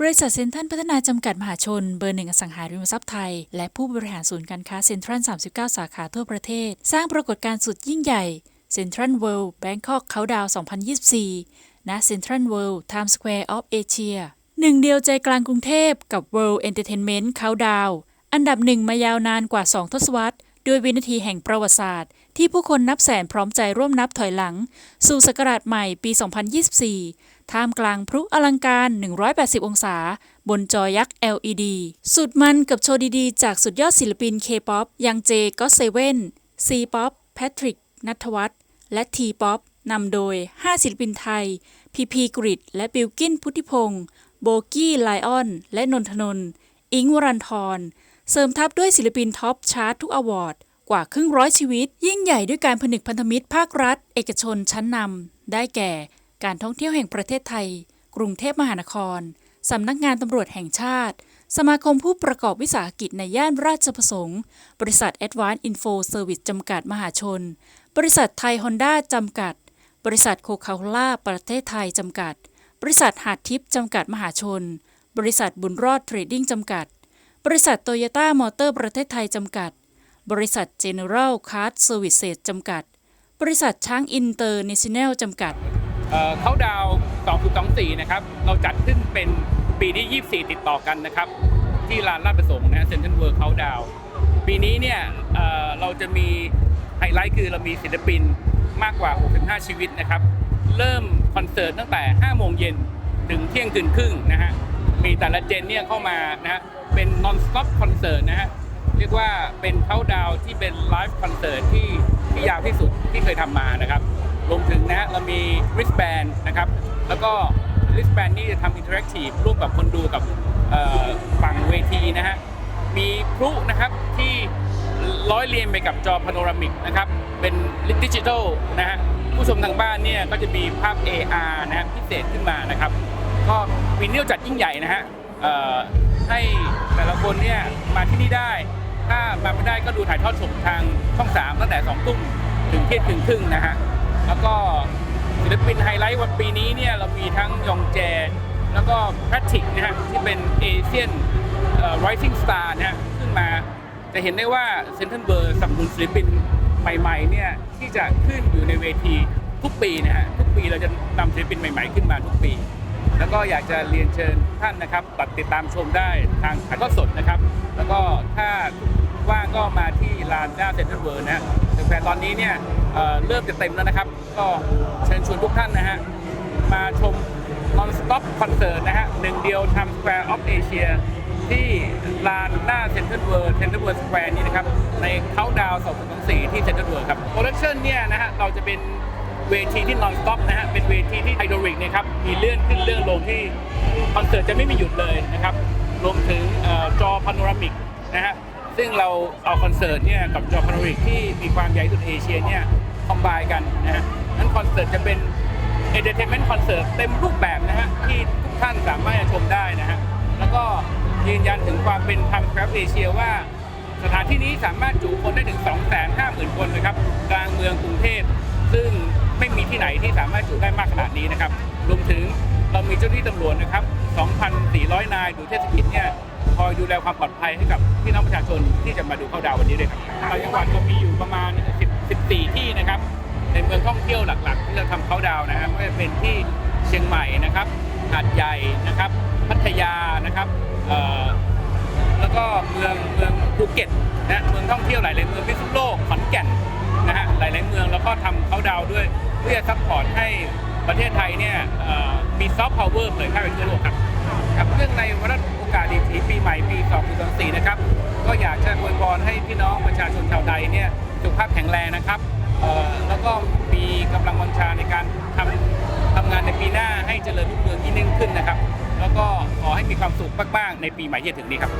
บริษัทเซ็นทรัลพัฒนาจำกัดมหาชน เบอร์หนึ่งอสังหาริมทรัพย์ไทย และผู้บริหารศูนย์การค้าเซ็นทรัล 39 สาขาทั่วประเทศ สร้างปรากฏการณ์สุดยิ่งใหญ่เซ็นทรัลเวิลด์แบงคอกเขาดาว 2024 ณเซ็นทรัลเวิลด์ไทม์สแควร์ออฟเอเชียหนึ่งเดียวใจกลางกรุงเทพกับ World Entertainment Countdown อันดับหนึ่งมายาวนานกว่า 2 ทศวรรษ ด้วยวินาทีแห่งประวัติศาสตร์ ที่ผู้คนนับแสนพร้อมใจร่วมนับถอยหลัง สู่ศักราชใหม่ปี 2024 ท่ามกลางพลุอลังการ 180 องศา บนจอยักษ์ LED สุดมันกับโชว์ดีๆ จากสุดยอดศิลปิน K-POP ยังเจก็เซเว่น C-POP แพทริกนัทวัฒน์และ T-POP นำโดย 5 ศิลปินไทย พีพีกริดและบิลกินพุทธิพงศ์โบกี้ไลออน และนนทนน์อิงวรันทร เสริมทัพด้วยศิลปินท็อปชาร์ตทุกอวอร์ดกว่าครึ่งร้อยชีวิต ยิ่งใหญ่ด้วยการผนึกพันธมิตรภาครัฐ เอกชนชั้นนำได้แก่ การท่องเที่ยวแห่งประเทศไทย กรุงเทพมหานคร สำนักงานตำรวจแห่งชาติ สมาคมผู้ประกอบวิสาหกิจในย่านราชประสงค์ บริษัท Advanced Info Service จำกัดมหาชน บริษัทไทยฮอนด้าจำกัด บริษัทโคคาโคล่าประเทศไทยจำกัด บริษัทหาดทิพย์จำกัดมหาชน บริษัทบุญรอดเทรดดิ้งจำกัด บริษัทโตโยต้ามอเตอร์ประเทศไทยจำกัด บริษัท General Card Services จำกัด บริษัทช้างอินเตอร์เนชั่นแนลจำกัด เขาดาว2024 นะครับ เราจัดขึ้นเป็นปีที่ 24 ติดต่อกันนะครับ ที่ลานลาดประสงค์นะเซ็นทรัลเวิร์เขาดาวปีนี้เนี่ยเเราจะมีไฮไลท์คือเรามีศิลปินมากกว่า 65 ชีวิตนะครับ เริ่มคอนเสิร์ตตั้งแต่ 5 โมงเย็นถึงเที่ยงคืนครึ่งนะฮะ มีแต่ละเจนเนี่ยเข้ามานะฮะ เป็น non stop คอนเสิร์ตนะฮะ เรียกว่าเป็นเขาดาวที่เป็นไลฟ์คอนเสิร์ตที่ที่ยาวที่สุดที่เคยทำมานะครับ รวมถึงนะเรามี wristband นะครับ แล้วก็ wristband นี่จะทำอินเทอร์แอคทีฟร่วมกับคนดูกับฝั่งเวทีนะฮะ มีพลุนะครับที่ร้อยเรียงไปกับจอพาโนรามิกนะครับ เป็นดิจิทัลนะฮะ ผู้ชมทางบ้านเนี่ยก็จะมีภาพ AR นะฮะพิเศษขึ้นมานะครับ ก็วินเนียลจัดยิ่งใหญ่นะฮะให้แต่ละคนเนี่ยมาที่นี่ได้ ถ้ามาไม่ได้ก็ดูถ่ายทอดสดทางช่อง 3 ตั้งแต่ 2 ทุ่มถึงเที่ยงคืนครึ่งนะฮะ แล้วก็ศิลปินไฮไลท์วันปีนี้เนี่ยเรามีทั้งยองแจ แล้วก็แพทริกนะฮะที่เป็นเอเชียนไรซิ่งสตาร์นะฮะขึ้นมาจะเห็นได้ว่าเซนทรัลเบอร์สนับสนุนศิลปินใหม่ๆเนี่ยที่จะขึ้นอยู่ในเวทีทุกปีนะฮะทุกปีเราจะนำศิลปินใหม่ ๆ ขึ้นมาทุกปี แล้วก็อยากจะเรียนเชิญท่านนะครับตัดติดตามชมได้ทางถ่ายทอดสดนะครับ แล้วก็ถ้าว่างก็มาที่ลานหน้าเซ็นทรัลเวิร์นะฮะแต่ตอนนี้เนี่ย เอ่อเริ่มจะเต็มแล้วนะครับ ก็เชิญชวนทุกท่านนะฮะ มาชม non stop concert นะฮะหนึ่งเดียว Times Square of Asia ที่ลานหน้าเซ็นทรัลเวิร์เซ็นทรัลเวิร์สแควร์นี้นะครับ ในเขาดาว2024ที่เซ็นทรัลเวิร์ครับโปรดักชันเนี่ยนะฮะ เราจะเป็นเวทีที่ non stop นะฮะ เป็นเวทีที่ไฮดรอลิกนะครับ มีเลื่อนขึ้นเลื่อนลงที่คอนเสิร์ตจะไม่มีหยุดเลยนะครับ รวมถึงออจอพาโนรามิกนะฮะ ซึ่งเราเอาคอนเสิร์ตเนี่ยกับจอพาโนริกที่มีความใหญ่สุดเอเชียเนี่ยคอมไบกันนะฮะนั้นคอนเสิร์ตจะเป็นเอนเตอร์เทนเมนต์คอนเสิร์ตเต็มรูปแบบนะฮะที่ทุกท่านสามารถจะชมได้นะฮะแล้วก็ยืนยันถึงความเป็นทางแกรฟเอเชียว่าสถานที่นี้สามารถจุคนได้ถึง 250,000 คนนะครับกลางเมืองกรุงเทพ ซึ่งไม่มีที่ไหนที่สามารถจุได้มากขนาดนี้นะครับ รวมถึงเรามีเจ้าหน้าที่ตำรวจนะครับ 2,400 นายดูเทศกิจเนี่ย คอยดูแลความปลอดภัยให้กับพี่น้องประชาชนที่จะมาดูเข้าดาววันนี้ด้วยครับต่างจังหวัดก็มีอยู่ประมาณ 10 14 ที่นะครับ ในเมืองท่องเที่ยวหลักๆ ที่เราทำเขาดาวน์นะครับก็จะเป็นที่เชียงใหม่นะครับหาดใหญ่นะครับ พัทยานะครับแล้วก็เมืองเมืองภูเก็ตนะเมืองท่องเที่ยวหลายๆเมืองพิษณุโลกขอนแก่นนะฮะหลายๆเมืองแล้วก็ทำเขาดาวด้วยเพื่อซัพพอร์ตให้ประเทศไทยเนี่ยมีซอฟต์พาวเวอร์เผยแพร่ไปทั่วโลกครับ ครับเรื่องในวันโอกาสดีถีปีใหม่ปี 2024 นะครับ ก็อยากจะอวยพรให้พี่น้องประชาชนชาวใดเนี่ยสุขภาพแข็งแรงนะครับแล้วก็มีกำลังวังชาในการทำทำงานในปีหน้าให้เจริญรุ่งเรืองยิ่งขึ้นนะครับ แล้วก็ขอให้มีความสุขมากๆในปีใหม่ที่จะถึงนี้ครับ